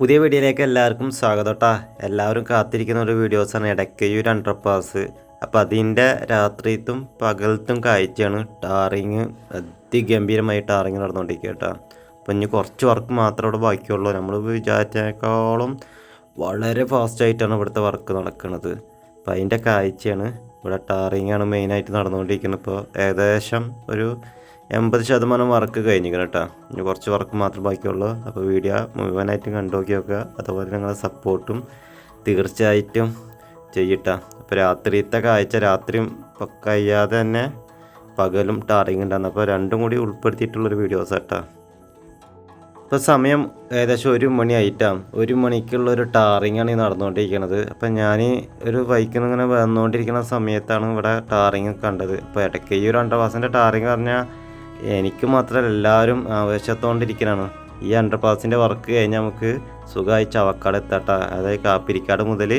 പുതിയ വീഡിയോയിലേക്ക് എല്ലാവർക്കും സ്വാഗതം കേട്ടോ എല്ലാവരും കാത്തിരിക്കുന്ന ഒരു വീഡിയോസാണ് ഇടയ്ക്കയൂർ അണ്ടർപാസ് അപ്പോൾ അതിന്റെ രാത്രിത്തും പകലത്തും കാഴ്ചയാണ് ടാറിങ് അതിഗംഭീരമായി ടാറിങ് നടന്നുകൊണ്ടിരിക്കുക കേട്ടോ അപ്പോൾ ഇനി കുറച്ച് വർക്ക് മാത്രമേ ഇവിടെ ബാക്കിയുള്ളൂ. നമ്മൾ വിചാരിച്ചേക്കാളും വളരെ ഫാസ്റ്റായിട്ടാണ് ഇവിടുത്തെ വർക്ക് നടക്കുന്നത്. അപ്പോൾ അതിന്റെ കാഴ്ചയാണ് ഇവിടെ ടാറിങ് ആണ് മെയിനായിട്ട് നടന്നുകൊണ്ടിരിക്കുന്നത്. ഇപ്പോൾ ഏകദേശം ഒരു എൺപത് ശതമാനം വർക്ക് കഴിഞ്ഞിരിക്കണം കേട്ടോ. ഇനി കുറച്ച് വർക്ക് മാത്രം ബാക്കിയുള്ളൂ. അപ്പോൾ വീഡിയോ മുഴുവനായിട്ടും കണ്ടു നോക്കി നോക്കുക. അതുപോലെ നിങ്ങളുടെ സപ്പോർട്ടും തീർച്ചയായിട്ടും ചെയ്യട്ടാ അപ്പോൾ രാത്രിയത്തെ കാഴ്ച രാത്രിയും കഴിയാതെ തന്നെ പകലും ടാറിങ് ഉണ്ടാകുന്നു. അപ്പോൾ രണ്ടും കൂടി ഉൾപ്പെടുത്തിയിട്ടുള്ളൊരു വീഡിയോസ് കേട്ടോ ഇപ്പോൾ സമയം ഏകദേശം ഒരു മണി ആയിട്ടാണ് ഒരു മണിക്കുള്ള ഒരു ടാറിങ് ആണ് ഈ നടന്നുകൊണ്ടിരിക്കുന്നത് അപ്പോൾ ഞാൻ ഒരു ബൈക്കിൽ നിന്ന് ഇങ്ങനെ വന്നുകൊണ്ടിരിക്കുന്ന സമയത്താണ് ഇവിടെ ടാറിങ് കണ്ടത്. അപ്പോൾ ഇടയ്ക്ക് ഈ ഒരു അണ്ടർപാസിന്റെ ടാറിങ് പറഞ്ഞാൽ എനിക്ക് മാത്രമല്ല എല്ലാവരും ആവേശത്തോണ്ടിരിക്കലാണ്. ഈ അണ്ടർപാസിന്റെ വർക്ക് കഴിഞ്ഞാൽ നമുക്ക് സുഖമായി ചവക്കാട് എത്തട്ടാ. അതായത് കാപ്പിരിക്കാട് മുതൽ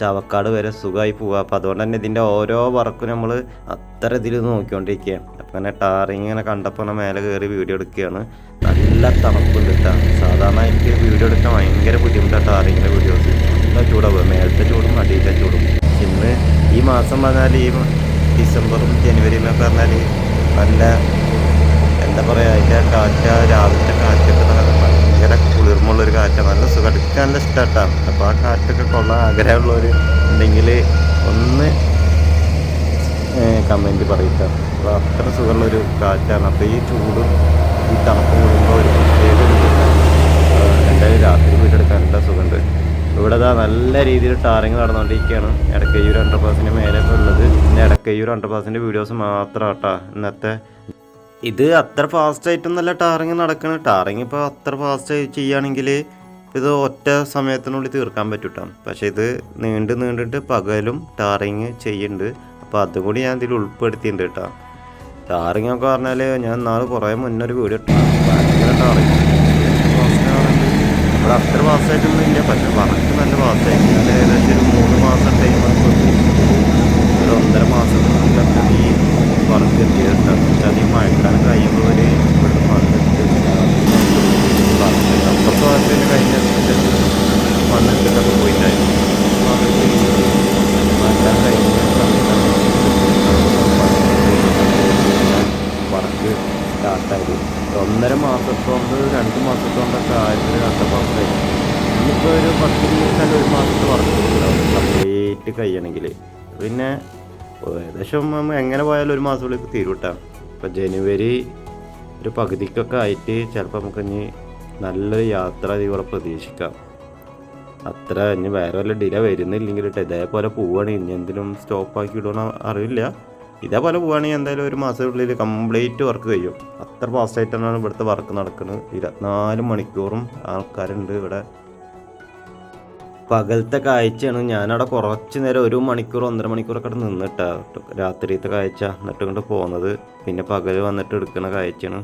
ചവക്കാട് വരെ സുഖമായി പോവുക അപ്പോൾ അതുകൊണ്ട് തന്നെ ഇതിന്റെ ഓരോ വർക്കും നമ്മൾ അത്ര ഇതിൽ നോക്കിക്കൊണ്ടിരിക്കുക അപ്പോൾ അങ്ങനെ ടാറിങ് ഇങ്ങനെ കണ്ടപ്പോൾ മേലെ കയറി വീഡിയോ എടുക്കുകയാണ്. നല്ല തണുപ്പുണ്ട് കേട്ടോ സാധാരണ എനിക്ക് വീഡിയോ എടുക്കാൻ ഭയങ്കര ബുദ്ധിമുട്ടാണ് ടാറിങ്ങിന്റെ വീഡിയോസ് നല്ല ചൂടാവുക മേലത്തെ ചൂടും അടിയിലെ ചൂടും. ഇന്ന് ഈ മാസം പറഞ്ഞാൽ ഈ ഡിസംബറും ജനുവരിയിലൊക്കെ പറഞ്ഞാൽ നല്ല എന്താ പറയുക അതിന്റെ കാറ്റ് രാവിലത്തെ കാറ്റൊക്കെ നല്ല ഭയങ്കര കുളിർമുള്ളൊരു കാറ്റാണ് നല്ല സുഖം നല്ല ഇഷ്ടമായിട്ടാണ് അപ്പോൾ ആ കാറ്റൊക്കെ കൊള്ളാൻ ആഗ്രഹമുള്ളവർ ഉണ്ടെങ്കിൽ ഒന്ന് കമന്റ് പറയുക അപ്പോൾ അത്ര സുഖമുള്ളൊരു കാറ്റാണ്. അപ്പോൾ ഈ ചൂടും ഈ തണുപ്പും കൂടുമ്പോൾ ഒരു പ്രത്യേക എന്തായാലും രാത്രി വീടെടുക്കാനുള്ള സുഖമുണ്ട്. ഇവിടെ ഇതാ നല്ല രീതിയിൽ ടാറിങ് നടന്നുകൊണ്ടിരിക്കുകയാണ് ഇടക്കയ്യൂർ അണ്ടർപാസിന്റെ മേലെ ഇപ്പോൾ ഉള്ളത്. പിന്നെ ഇടക്കയ്യൂർ അണ്ടർപാസിന്റെ വീഡിയോസ് മാത്രം കേട്ടോ ഇന്നത്തെ ഇത് അത്ര ഫാസ്റ്റ് ആയിട്ടൊന്നല്ല ടാറിങ് നടക്കുന്നത് ടാറിങ് ഇപ്പോൾ അത്ര ഫാസ്റ്റ് ആയി ചെയ്യുകയാണെങ്കിൽ ഇത് ഒറ്റ സമയത്തിനുള്ളിൽ തീർക്കാൻ പറ്റൂട്ടോ. പക്ഷേ ഇത് നീണ്ട് നീണ്ടിട്ട് പകലും ടാറിങ് ചെയ്യുന്നുണ്ട് അപ്പോൾ അതും കൂടി ഞാൻ ഇതിൽ ഉൾപ്പെടുത്തിയിട്ടുണ്ട് കേട്ടോ. ടാറിങ് ഒക്കെ പറഞ്ഞാൽ ഞാൻ നാല് കുറേ മുന്നേ ഒരു വീഡിയോ ടാറിങ് അത്ര ഫാസ്റ്റായിട്ടൊന്നും ഇല്ല. പക്ഷേ വർക്ക് നല്ല ഫാസ്റ്റായി ഞാൻ ഏകദേശം ഒരു മൂന്ന് മാസം ടൈമാണ് ഒരു ഒന്നര മാസത്തിനുള്ളിലൊക്കെ ഈ എത്തിയിട്ടുണ്ട് പക്ഷെ അത് ഈ മഴക്കാലം കഴിയുമ്പോൾ ഒരു ഇവിടുത്തെ മണ്ണെടുത്ത് അപ്പുറത്തെ ഭാഗത്തിന് കഴിഞ്ഞ മണ്ണെടുത്തിട്ടൊക്കെ പോയിട്ടായിരുന്നു അപ്പോൾ അവർക്ക് മഴക്കാലം കഴിഞ്ഞ വർക്ക് ഒന്നര മാസത്തോണ്ട് രണ്ട് മാസത്തോണ്ടൊക്കെ ആയിരത്തി കഷ്ടപ്പാടായി ഇനിയിപ്പോൾ ഒരു പത്ത് ദിവസം ഒരു മാസത്തെ വർക്ക് കംപ്ലീറ്റ് കഴിയണമെങ്കിൽ പിന്നെ ഏകദേശം എങ്ങനെ പോയാലും ഒരു മാസത്തിലേക്ക് തീരുട്ടാ ഇപ്പം ജനുവരി ഒരു പകുതിക്കൊക്കെ ആയിട്ട് ചിലപ്പോൾ നമുക്ക് ഇനി നല്ലൊരു യാത്ര ഇവിടെ പ്രതീക്ഷിക്കാം. അത്ര ഇനി വേറെ വല്ല ഡിലേ വരുന്നില്ലെങ്കിൽ ഇതേപോലെ പോവുകയാണെങ്കിൽ ഇനി എന്തെങ്കിലും സ്റ്റോപ്പ് ആക്കി ഇടുമെന്ന് അറിയില്ല. ഇതേപോലെ പോവുകയാണെങ്കിൽ എന്തായാലും ഒരു മാസത്തിനുള്ളിൽ കംപ്ലീറ്റ് വർക്ക് കഴിയും. അത്ര ഫാസ്റ്റായിട്ടാണ് ഇവിടുത്തെ വർക്ക് നടക്കുന്നത് ഇരുപത്തിനാല് മണിക്കൂറും ആൾക്കാരുണ്ട് ഇവിടെ. പകലത്തെ കാഴ്ചയാണ് ഞാനവിടെ കുറച്ച് നേരം ഒരു മണിക്കൂർ ഒന്നര മണിക്കൂറൊക്കെ അവിടെ നിന്നിട്ടാ. രാത്രിയത്തെ കാഴ്ച. എന്നിട്ട് കൊണ്ട് പോകുന്നത് പിന്നെ പകൽ വന്നിട്ട് എടുക്കുന്ന കാഴ്ചയാണ്.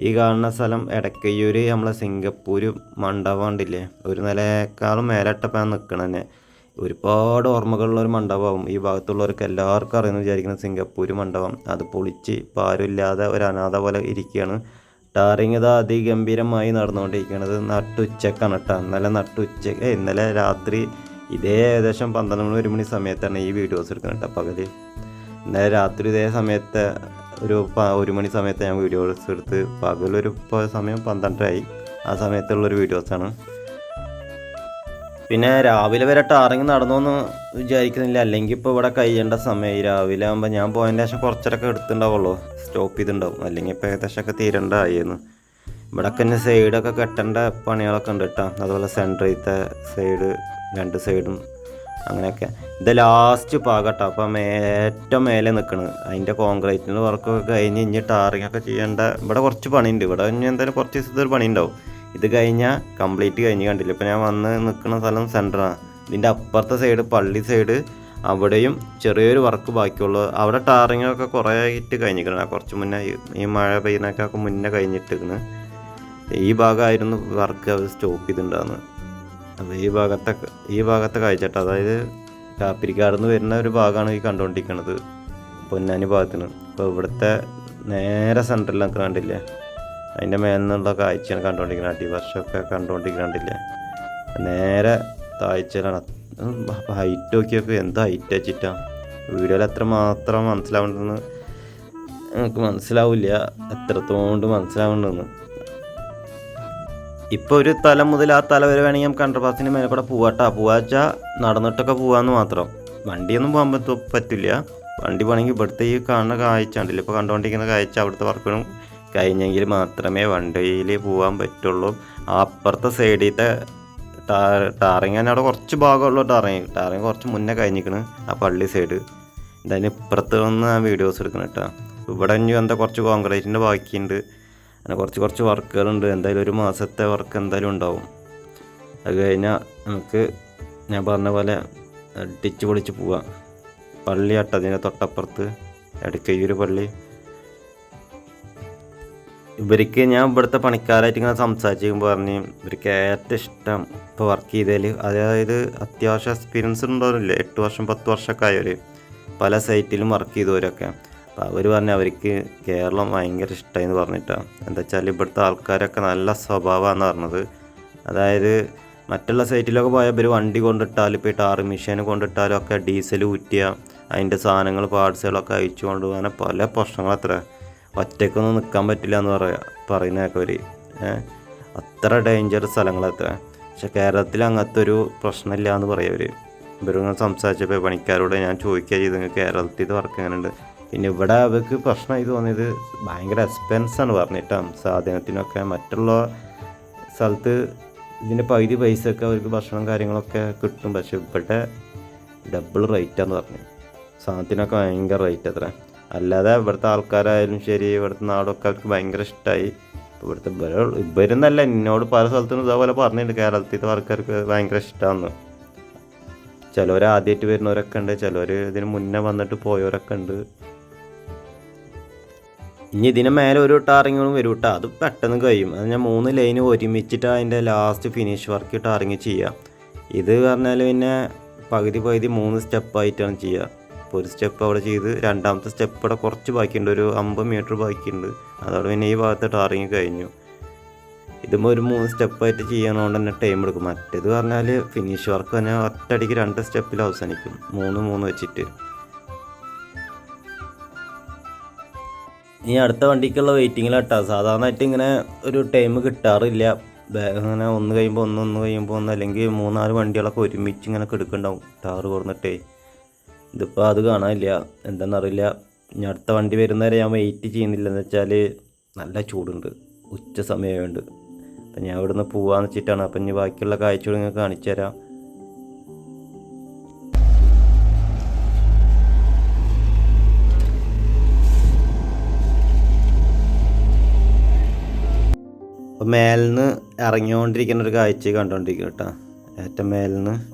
ഈ കാണുന്ന സ്ഥലം എടക്കയ്യൂർ നമ്മളെ സിംഗപ്പൂർ മണ്ഡപം ഉണ്ടില്ലേ ഒരു നിലയേക്കാളും മേലിട്ടപ്പോൾ ഞാൻ തന്നെ. ഒരുപാട് ഓർമ്മകളുള്ള ഒരു മണ്ഡപമാവും. ഈ ഭാഗത്തുള്ളവർക്ക് എല്ലാവർക്കും അറിയുന്നു വിചാരിക്കുന്ന സിംഗപ്പൂർ മണ്ഡപം. അത് പൊളിച്ച് ഇപ്പോൾ ആരുമില്ലാതെ ഒരു അനാഥ പോലെ ഇരിക്കുകയാണ്. ടാറിങ് ഇത് അതിഗംഭീരമായി നടന്നുകൊണ്ടിരിക്കുന്നത് നട്ടുച്ചക്കാണ് കേട്ടോ. ഇന്നലെ നട്ടുച്ച ഇന്നലെ രാത്രി ഇതേ ഏകദേശം പന്ത്രണ്ട് മണി ഒരു മണി സമയത്താണ് ഈ വീഡിയോസ് എടുക്കുന്നത് കേട്ടോ പകൽ ഇന്നലെ രാത്രി ഇതേ സമയത്ത് ഒരു ഒരു മണി സമയത്ത് ഞാൻ വീഡിയോസ് എടുത്ത് പകലൊരു സമയം പന്ത്രണ്ടരായി. ആ സമയത്തുള്ളൊരു വീഡിയോസാണ് പിന്നെ രാവിലെ വരെ ടാറിങ് നടന്നോന്ന് വിചാരിക്കുന്നില്ല. അല്ലെങ്കിൽ ഇപ്പോൾ ഇവിടെ കഴിയേണ്ട സമയം രാവിലെ ആകുമ്പോൾ ഞാൻ പോയതിന്റെ ശേഷം കുറച്ചൊക്കെ എടുത്തിട്ടുണ്ടാവുള്ളൂ സ്റ്റോപ്പ് ചെയ്തിട്ടുണ്ടാവും. അല്ലെങ്കിൽ ഇപ്പോൾ ഏകദേശമൊക്കെ തീരണ്ടായിരുന്നു ഇവിടെയൊക്കെ തന്നെ സൈഡൊക്കെ കെട്ടേണ്ട പണികളൊക്കെ ഉണ്ട് കേട്ടോ. അതുപോലെ സെൻട്രത്തെ സൈഡ് രണ്ട് സൈഡും അങ്ങനെയൊക്കെ. ഇത് ലാസ്റ്റ് പാകട്ടോ അപ്പം ഏറ്റവും മേലെ നിൽക്കണത് അതിന്റെ കോൺക്രീറ്റിന്റെ വർക്കൊക്കെ കഴിഞ്ഞ് ഇനി ടാറിങ് ഒക്കെ ചെയ്യേണ്ട ഇവിടെ കുറച്ച് പണിയുണ്ട്. ഇവിടെ ഇനി എന്തായാലും കുറച്ച് ദിവസത്തെ ഒരു പണി ഉണ്ടാവും ഇത് കഴിഞ്ഞാൽ കംപ്ലീറ്റ് കഴിഞ്ഞ് കണ്ടില്ല? ഇപ്പം ഞാൻ വന്ന് നിൽക്കുന്ന സ്ഥലം സെന്ററാണ് ഇതിന്റെ അപ്പുറത്തെ സൈഡ് പള്ളി സൈഡ് അവിടെയും ചെറിയൊരു വർക്ക് ബാക്കിയുള്ളത് അവിടെ ടാറിങ് ഒക്കെ കുറേ ആയിട്ട് കഴിഞ്ഞിരിക്കണം കുറച്ച് മുന്നേ ഈ- മഴ പെയ്യുന്നൊക്കെ മുന്നേ കഴിഞ്ഞിട്ടിരിക്കുന്നത് ഈ ഭാഗമായിരുന്നു വർക്ക് അവർ സ്റ്റോപ്പ് ചെയ്തിട്ടുണ്ടാകുന്നത് അപ്പോൾ ഈ ഭാഗത്തെ ഈ ഭാഗത്തെ കാഴ്ചട്ട്. അതായത് കാപ്പിരിക്കാട് നിന്ന് വരുന്ന ഒരു ഭാഗമാണ് ഈ കണ്ടുകൊണ്ടിരിക്കുന്നത് പൊന്നാനി ഭാഗത്തിന്. അപ്പോൾ ഇവിടുത്തെ നേരെ സെന്ററിലൊക്കെ കണ്ടില്ലേ? അതിന്റെ മേലിൽ നിന്നുള്ള കാഴ്ചയാണ് കണ്ടുകൊണ്ടിരിക്കുന്നത് അടിവർഷമൊക്കെ കണ്ടുകൊണ്ടിരിക്കണ്ടില്ലേ നേരെ താഴ്ചയിലാണ്. ഹൈറ്റ് നോക്കിയൊക്കെ എന്താ ഹൈറ്റ് വെച്ചിട്ടാ? വീഡിയോയിൽ എത്ര മാത്രം മനസ്സിലാവുണ്ടെന്ന് നമുക്ക് മനസ്സിലാവില്ല. എത്രത്തോണ്ട് മനസ്സിലാവുണ്ടെന്ന് ഇപ്പോൾ ഒരു തല മുതൽ ആ തല വരെ വേണമെങ്കിൽ നമുക്ക് അണ്ടർപാസിന് മേലെ കൂടെ പോവാട്ടാ. പോവാച്ചാൽ നടന്നിട്ടൊക്കെ പോവാന്ന് മാത്രം. വണ്ടിയൊന്നും പോകാൻ പറ്റ പറ്റില്ല. വണ്ടി പോകണമെങ്കിൽ ഇവിടുത്തെ ഈ കാണുന്ന കാഴ്ച ഉണ്ടല്ലോ ഇപ്പോൾ കണ്ടുകൊണ്ടിരിക്കുന്ന കാഴ്ച അവിടുത്തെ വർക്കിനും കഴിഞ്ഞെങ്കിൽ മാത്രമേ വണ്ടിയിൽ പോകാൻ പറ്റുള്ളൂ. അപ്പുറത്തെ സൈഡിലത്തെ ടാറിങ് തന്നെ അവിടെ കുറച്ച് ഭാഗമുള്ളൂ ടാറിങ്. ടാറിങ് കുറച്ച് മുന്നേ കഴിഞ്ഞിരിക്കണ് ആ പള്ളി സൈഡ് എന്തായാലും ഇപ്പുറത്ത് വന്ന് ഞാൻ വീഡിയോസ് എടുക്കണം കേട്ടോ ഇവിടെ ഇനി എന്താ കുറച്ച് കോൺക്രീറ്റിന്റെ ബാക്കിയുണ്ട്. അങ്ങനെ കുറച്ച് കുറച്ച് വർക്കുകളുണ്ട്. എന്തായാലും ഒരു മാസത്തെ വർക്ക് എന്തായാലും ഉണ്ടാവും. അത് കഴിഞ്ഞാൽ നമുക്ക് ഞാൻ പറഞ്ഞ പോലെ അടിച്ച് പൊളിച്ച് പോവാം. പള്ളി ആട്ടോ അതിന്റെ തൊട്ടപ്പുറത്ത് ഇടയ്ക്കൊരു പള്ളി. ഇവർക്ക് ഞാൻ ഇവിടുത്തെ പണിക്കാരായിട്ട് ഇങ്ങനെ സംസാരിക്കുമ്പോൾ പറഞ്ഞു ഇവർക്ക് ഏറ്റവും ഇഷ്ടം ഇപ്പോൾ വർക്ക് ചെയ്തതിൽ അതായത് അത്യാവശ്യം എക്സ്പീരിയൻസ് ഉണ്ടോന്നില്ലേ എട്ട് വർഷം പത്ത് വർഷമൊക്കെ ആയവർ പല സൈറ്റിലും വർക്ക് ചെയ്തവരൊക്കെ. അപ്പോൾ അവർ പറഞ്ഞു അവർക്ക് കേരളം ഭയങ്കര ഇഷ്ടമായെന്ന് പറഞ്ഞിട്ടാണ് എന്താ വെച്ചാൽ ഇവിടുത്തെ ആൾക്കാരൊക്കെ നല്ല സ്വഭാവമാണെന്ന് പറഞ്ഞത്. അതായത് മറ്റുള്ള സൈറ്റിലൊക്കെ പോയാൽ ഇവർ വണ്ടി കൊണ്ടിട്ടാലും ഇപ്പോൾ ടാർ മെഷീൻ കൊണ്ടിട്ടാലും ഒക്കെ ഡീസൽ ഊറ്റിയ. അതിന്റെ സാധനങ്ങൾ പാർട്സുകളൊക്കെ അയച്ചു കൊണ്ടുപോകാൻ പല പ്രശ്നങ്ങളത്ര ഒറ്റയ്ക്കൊന്നും നിൽക്കാൻ പറ്റില്ല എന്ന് പറയാ പറയുന്നതൊക്കെ ഒരു അത്ര ഡേഞ്ചർ സ്ഥലങ്ങളത്ര പക്ഷെ കേരളത്തിൽ അങ്ങനത്തെ ഒരു പ്രശ്നമില്ല എന്ന് പറയും അവർ ഇവരിങ്ങനെ സംസാരിച്ചപ്പോൾ പണിക്കാരോട് ഞാൻ ചോദിക്കുക ചെയ്ത് കേരളത്തിൽ വർക്ക് എങ്ങനെയുണ്ട്? പിന്നെ ഇവിടെ അവർക്ക് പ്രശ്നമായി തോന്നിയത് ഭയങ്കര എക്സ്പെൻസാണ് പറഞ്ഞിട്ടാണ് സാധനത്തിനൊക്കെ മറ്റുള്ള സ്ഥലത്ത് ഇതിന്റെ പകുതി പൈസയൊക്കെ അവർക്ക് ഭക്ഷണം കാര്യങ്ങളൊക്കെ കിട്ടും. പക്ഷെ ഇവിടെ ഡബിൾ റേറ്റാന്ന് പറഞ്ഞു. സാധനത്തിനൊക്കെ ഭയങ്കര റേറ്റ് അത്ര. അല്ലാതെ ഇവിടുത്തെ ആൾക്കാരായാലും ശരി ഇവിടുത്തെ നാടൊക്കെ അവർക്ക് ഭയങ്കര ഇഷ്ടമായി ഇവിടുത്തെ ഇവരുന്നല്ല എന്നോട് പല സ്ഥലത്തും ഇതേപോലെ പറഞ്ഞിട്ടുണ്ട്. കേരളത്തിലത്തെ ആൾക്കാർക്ക് ഭയങ്കര ഇഷ്ടമാണ് ചിലവർ ആദ്യമായിട്ട് വരുന്നവരൊക്കെ ഉണ്ട് ചിലവർ ഇതിന് മുന്നേ വന്നിട്ട് പോയവരൊക്കെ ഉണ്ട്. ഇനി ഇതിന് മേലെ ഒരു ടാറിങ്ങും വരും കേട്ടോ അത് പെട്ടെന്ന് കഴിയും. അത് ഞാൻ മൂന്ന് ലൈൻ ഒരുമിച്ചിട്ട് അതിന്റെ ലാസ്റ്റ് ഫിനിഷ് വർക്ക് ടാറിങ് ചെയ്യുക ഇത് പറഞ്ഞാൽ പിന്നെ പകുതി പകുതി മൂന്ന് സ്റ്റെപ്പായിട്ടാണ് ചെയ്യുക അപ്പോൾ ഒരു സ്റ്റെപ്പ് അവിടെ ചെയ്ത് രണ്ടാമത്തെ സ്റ്റെപ്പ് ഇവിടെ കുറച്ച് ബാക്കിയുണ്ട്. ഒരു അമ്പത് മീറ്റർ ബാക്കിയുണ്ട്. അതോടെ പിന്നെ ഈ ഭാഗത്ത് ടാറിങ് കഴിഞ്ഞു. ഇതുമ്പോൾ ഒരു മൂന്ന് സ്റ്റെപ്പായിട്ട് ചെയ്യണോണ്ട് തന്നെ ടൈം എടുക്കും. മറ്റേത് പറഞ്ഞാൽ ഫിനിഷ് വർക്ക് തന്നെ ഒറ്റയടിക്ക് രണ്ട് സ്റ്റെപ്പിൽ അവസാനിക്കും. മൂന്ന് മൂന്ന് വെച്ചിട്ട്. ഇനി അടുത്ത വണ്ടിക്കുള്ള വെയിറ്റിങ്ങിലാട്ടോ സാധാരണയായിട്ട് ഇങ്ങനെ ഒരു ടൈം കിട്ടാറില്ല. അങ്ങനെ ഒന്ന് കഴിയുമ്പോൾ ഒന്ന് ഒന്ന് കഴിയുമ്പോൾ ഒന്ന് അല്ലെങ്കിൽ മൂന്നാൽ വണ്ടികളൊക്കെ ഒരുമിച്ച് ഇങ്ങനെ കെടുക്കുന്നുണ്ടാവും. ടാറ് കൊടുന്നിട്ടേ ഇതിപ്പോൾ അത് കാണാനില്ല. എന്താണെന്നറിയില്ല ഇനി അടുത്ത വണ്ടി വരുന്നവരെ ഞാൻ വെയിറ്റ് ചെയ്യുന്നില്ല എന്ന് വെച്ചാൽ നല്ല ചൂടുണ്ട്. ഉച്ച സമയമുണ്ട് അപ്പം ഞാൻ ഇവിടുന്ന് പോവാന്ന് വെച്ചിട്ടാണ്. അപ്പം ഇനി ബാക്കിയുള്ള കാഴ്ചകൾ നിങ്ങൾക്ക് കാണിച്ചു തരാം. അപ്പം മേലിൽ നിന്ന് ഇറങ്ങിക്കൊണ്ടിരിക്കുന്ന ഒരു കാഴ്ച കണ്ടുകൊണ്ടിരിക്കുന്നു കേട്ടോ. ഏറ്റവും മേലിന്ന്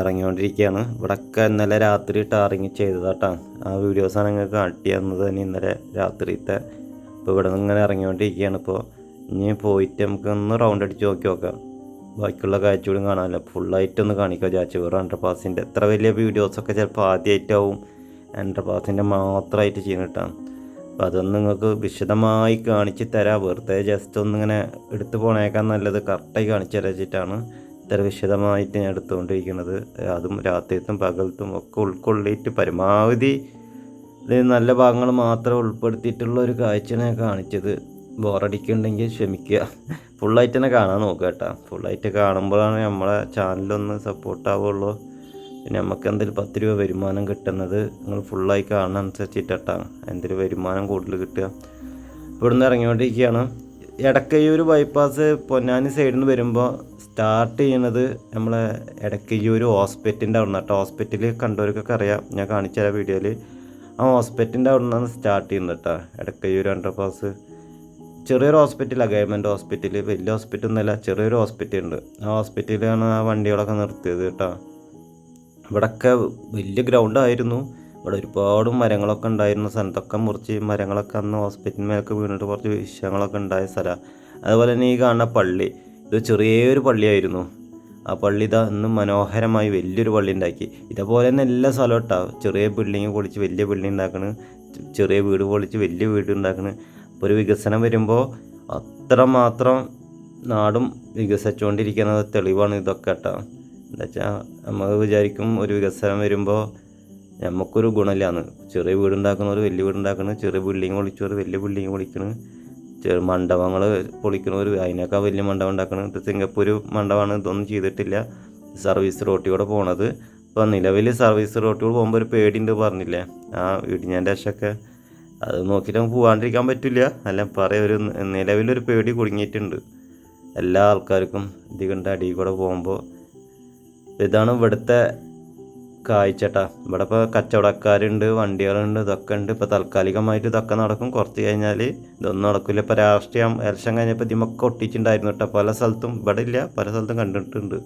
ഇറങ്ങിക്കൊണ്ടിരിക്കുകയാണ്. ഇവിടെയൊക്കെ ഇന്നലെ രാത്രി ടാറിങ് ചെയ്തതാട്ടാ. ആ വീഡിയോസാണ് ഞങ്ങൾക്ക് കാട്ടി തന്നത് തന്നെ ഇന്നലെ രാത്രിത്തെ. ഇപ്പോൾ ഇവിടെ നിന്ന് ഇങ്ങനെ ഇറങ്ങിക്കൊണ്ടിരിക്കുകയാണ് ഇപ്പോൾ ഇനി പോയിട്ട് നമുക്ക് ഒന്ന് റൗണ്ട് അടിച്ച് നോക്കി നോക്കാം. ബാക്കിയുള്ള കാഴ്ചകളും കാണാമല്ലോ. ഫുള്ളായിട്ട് ഒന്ന് കാണിക്കാം ചാച്ച വേറെ അണ്ടർ പാസിന്റെ എത്ര വലിയ വീഡിയോസൊക്കെ ചിലപ്പോൾ ആദ്യമായിട്ടാവും അണ്ടർ പാസിന്റെ മാത്രമായിട്ട് ചെയ്യുന്നിട്ടാണ് അപ്പോൾ അതൊന്നും നിങ്ങൾക്ക് വിശദമായി കാണിച്ച് തരാം. വെറുതെ ജസ്റ്റ് ഒന്നിങ്ങനെ എടുത്തു പോണേക്കാൻ നല്ലത് കറക്റ്റായി കാണിച്ചു തരാൻ വെച്ചിട്ടാണ് ഇത്ര വിശദമായിട്ട് ഞാൻ എടുത്തുകൊണ്ടിരിക്കുന്നത് അതും രാത്രിയത്തും പകലത്തും ഒക്കെ ഉൾക്കൊള്ളിയിട്ട് പരമാവധി നല്ല ഭാഗങ്ങൾ മാത്രം ഉൾപ്പെടുത്തിയിട്ടുള്ള ഒരു കാഴ്ചയാണ് ഞാൻ കാണിച്ചത്. ബോറടിക്കുന്നുണ്ടെങ്കിൽ ക്ഷമിക്കുക. ഫുള്ളായിട്ട് തന്നെ കാണാൻ നോക്കുക കേട്ടോ. ഫുള്ളായിട്ട് കാണുമ്പോഴാണ് നമ്മളെ ചാനലൊന്ന് സപ്പോർട്ട് ആവുള്ളൂ. പിന്നെ നമുക്ക് എന്തെങ്കിലും പത്ത് രൂപ വരുമാനം കിട്ടുന്നത് നിങ്ങൾ ഫുള്ളായി കാണുന്ന അനുസരിച്ചിട്ടാണ് എന്തെങ്കിലും വരുമാനം കൂടുതൽ കിട്ടുക. ഇവിടുന്ന് ഇറങ്ങിക്കൊണ്ടിരിക്കുകയാണ്. ഒരു ബൈപ്പാസ് പൊന്നാനി സൈഡിൽ നിന്ന് വരുമ്പോൾ സ്റ്റാർട്ട് ചെയ്യണത് നമ്മളെ ഇടയ്ക്ക് ഈ ഒരു ഹോസ്പിറ്റലിന്റെ അവിടെ നിന്ന് ഹോസ്പിറ്റലിൽ കണ്ടവർക്കൊക്കെ അറിയാം. ഞാൻ കാണിച്ചു തരാം വീഡിയോയിൽ ആ ഹോസ്പിറ്റലിന്റെ അവിടെ നിന്നാണ് സ്റ്റാർട്ട് ചെയ്യുന്നത് കേട്ടോ. എടക്കയ്യൂർ അണ്ടർപാസ് ചെറിയൊരു ഹോസ്പിറ്റലാണ് ഗവൺമെന്റ് ഹോസ്പിറ്റൽ വലിയ ഹോസ്പിറ്റൽ ഒന്നുമല്ല ചെറിയൊരു ഹോസ്പിറ്റൽ ഉണ്ട്. ആ ഹോസ്പിറ്റലിലാണ് ആ വണ്ടികളൊക്കെ നിർത്തിയത് കേട്ടോ. ഇവിടൊക്കെ വലിയ ഗ്രൗണ്ട് ആയിരുന്നു. ഇവിടെ ഒരുപാട് മരങ്ങളൊക്കെ ഉണ്ടായിരുന്ന സ്ഥലത്തൊക്കെ മുറിച്ച് മരങ്ങളൊക്കെ അന്ന് ഹോസ്പിറ്റലിന്മേലൊക്കെ വീണിട്ട് കുറച്ച് വിഷയങ്ങളൊക്കെ ഉണ്ടായ സ്ഥലമാണ് അതുപോലെ തന്നെ ഈ കാണുന്ന പള്ളി. ഇത് ചെറിയൊരു പള്ളിയായിരുന്നു. ആ പള്ളി ഇതാ ഇന്ന് മനോഹരമായി വലിയൊരു പള്ളി ഉണ്ടാക്കി. ഇതേപോലെ തന്നെ എല്ലാ സ്ഥലവും ഇട്ടാ. ചെറിയ ബിൽഡിങ് പൊളിച്ച് വലിയ ബിൽഡിങ് ഉണ്ടാക്കണ്. ചെറിയ വീട് പൊളിച്ച് വലിയ വീട് ഉണ്ടാക്കണ്. അപ്പോൾ ഒരു വികസനം വരുമ്പോൾ അത്ര മാത്രം നാടും വികസിച്ചുകൊണ്ടിരിക്കുന്നത് തെളിവാണ് ഇതൊക്കെ കേട്ടോ. എന്താ വെച്ചാൽ നമ്മൾ വിചാരിക്കും ഒരു വികസനം വരുമ്പോൾ നമുക്കൊരു ഗുണമില്ലാന്ന്. ചെറിയ വീടുണ്ടാക്കുന്നവർ വലിയ വീടുണ്ടാക്കണ് ചെറിയ ബിൽഡിങ് പൊളിച്ചവർ വലിയ ബിൽഡിങ് പൊളിക്കണം. ചെറു മണ്ഡപങ്ങൾ പൊളിക്കുന്നവർ അതിനേക്കാൾ വലിയ മണ്ഡപം ഉണ്ടാക്കണം ഇത് സിംഗപ്പൂർ മണ്ഡപമാണ്. ഇതൊന്നും ചെയ്തിട്ടില്ല. സർവീസ് റോട്ടിലൂടെ പോണത്. ഇപ്പോൾ നിലവിൽ സർവീസ് റോട്ടിലൂടെ പോകുമ്പോൾ ഒരു പേടിയുണ്ട് പറഞ്ഞില്ലേ? ആ ഇടിഞ്ഞാന്റെ രക്ഷൊക്കെ അത് നോക്കിയിട്ട് നമുക്ക് പോകാണ്ടിരിക്കാൻ പറ്റില്ല. അല്ല പറയാം ഒരു നിലവിലൊരു പേടി കുടുങ്ങിയിട്ടുണ്ട്. എല്ലാ ആൾക്കാർക്കും ഇതികണ്ട അടിയിൽ കൂടെ പോകുമ്പോൾ ഇതാണ് ഇവിടുത്തെ കാഴ്ചട്ടാ. ഇവിടെ ഇപ്പോൾ കച്ചവടക്കാരുണ്ട് വണ്ടികളുണ്ട് ഇതൊക്കെ ഉണ്ട്. ഇപ്പോൾ താൽക്കാലികമായിട്ട് ഇതൊക്കെ നടക്കും. കുറച്ച് കഴിഞ്ഞാൽ ഇതൊന്നും നടക്കില്ല ഇപ്പോൾ രാഷ്ട്രീയം ഇലക്ഷൻ കഴിഞ്ഞപ്പോൾ ഇതിമൊക്കെ ഒട്ടിച്ചിട്ടുണ്ടായിരുന്നു കേട്ടോ. പല സ്ഥലത്തും ഇവിടെ ഇല്ല. പല സ്ഥലത്തും കണ്ടിട്ടുണ്ട്.